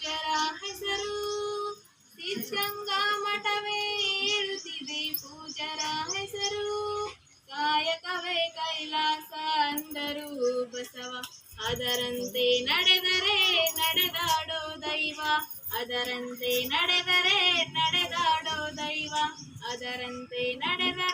ಪೂಜರ ಹೆಸರು ಸಿದ್ಧಗಂಗಾ ಮಠವೇ ಏಳುತ್ತಿದೆ ಪೂಜರ ಹೆಸರು ಕಾಯಕವೇ ಕೈಲಾಸ ಅಂದರು ಬಸವ. ಅದರಂತೆ ನಡೆದರೆ ನಡೆದಾಡೋ ದೈವ. ಅದರಂತೆ ನಡೆದರೆ ನಡೆದಾಡೋ ದೈವ. ಅದರಂತೆ ದೈವ